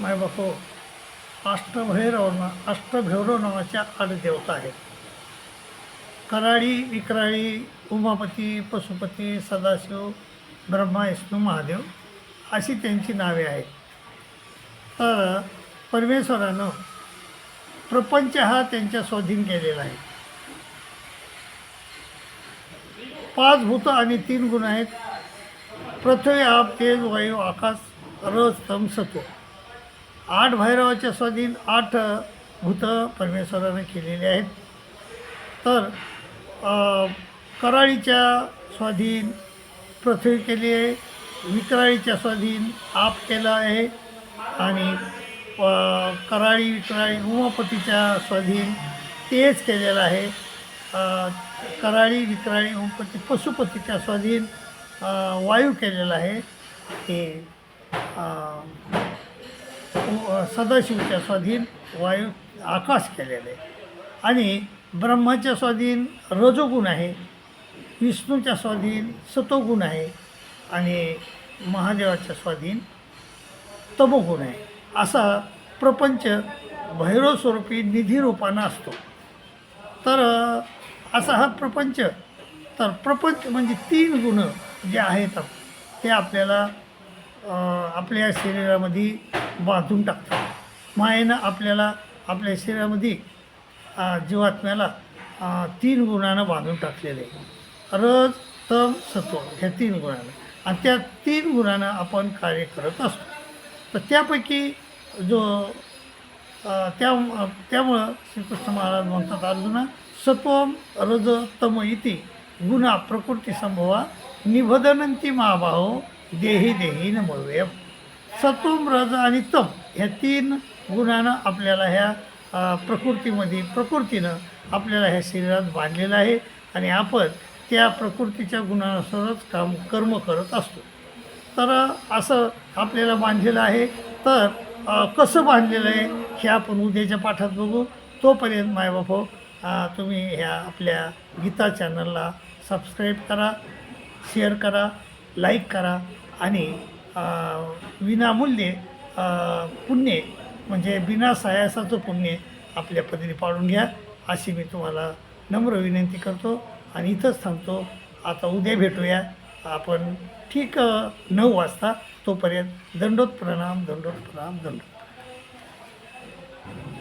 मायबापो अष्टभैरव अष्टभैरव नावाच्या आठ देवता आहेत. कराळी विक्राळी उमापती पशुपती सदाशिव ब्रह्मा विष्णू महादेव अशी त्यांची नावे आहेत. तर परमेश्वरानं प्रपंच हा त्यांच्या स्वाधीन केलेला आहे. पाच भूत आणि तीन गुण आहेत. पृथ्वी आप तेज वायू आकाश रस तम सत्व. आठ भैरवाच्या स्वाधीन आठ भूतं परमेश्वरानं केलेली आहेत. तर कराळीच्या स्वाधीन पृथ्वी केली आहे विक्राळीच्या स्वाधीन आप केलं आहे आणि कराळी विक्राळी उमापतीच्या स्वाधीन तेच केलेलं आहे. कराळी विक्राळी उमपती पशुपतीच्या स्वाधीन वायू केलेला आहे. ते सदाशिवच्या स्वाधीन वायू आकाश केलेले. आणि ब्रह्माच्या स्वाधीन रजोगुण आहे विष्णूच्या स्वाधीन सतोगुण आहे आणि महादेवाच्या स्वाधीन तमोगुण आहे. असा प्रपंच भैरवस्वरूपी निधी रूपानं असतो. तर असा हा प्रपंच तर प्रपंच म्हणजे तीन गुण जे आहेत ते आपल्याला आपल्या शरीरामध्ये बांधून टाकतात. मायेनं आपल्याला आपल्या शरीरामध्ये जीवात्म्याला तीन गुणानं बांधून टाकलेलं आहे. रज तम सत्व ह्या तीन गुणानं. आणि त्या तीन गुणानं आपण कार्य करत असतो. तर त्यापैकी जो त्या त्यामुळं श्रीकृष्ण महाराज म्हणतात अर्जुना सत्वम रज तम इति गुणा प्रकृती संभवा निभदनंती महाभाव देही देही न मळूया सत्वम रज आणि तम ह्या तीन गुणानं आपल्याला ह्या प्रकृतीमध्ये प्रकृतीनं आपल्याला ह्या शरीरात बांधलेलं आहे आणि आपण त्या प्रकृतीच्या गुणानुसारच काम कर्म करत असतो. तर असं आपल्याला बांधलेलं आहे. तर कसं बांधलेलं आहे हे आपण उद्याच्या पाठात बघू. तोपर्यंत मायबापो तुम्ही ह्या आपल्या गीता चॅनलला सबस्क्राईब करा शेअर करा लाईक करा आणि विनामूल्य पुण्य म्हणजे बिना सायासाचं पुण्य आपल्या पदरी पाडून घ्या अशी मी तुम्हाला नम्र विनंती करतो आणि इथंच थांबतो. आता उद्या भेटूया. आपण ठीक नऊ वाजता तोपर्यंत दंडोत प्रणाम दंडोत प्रणाम दंडोत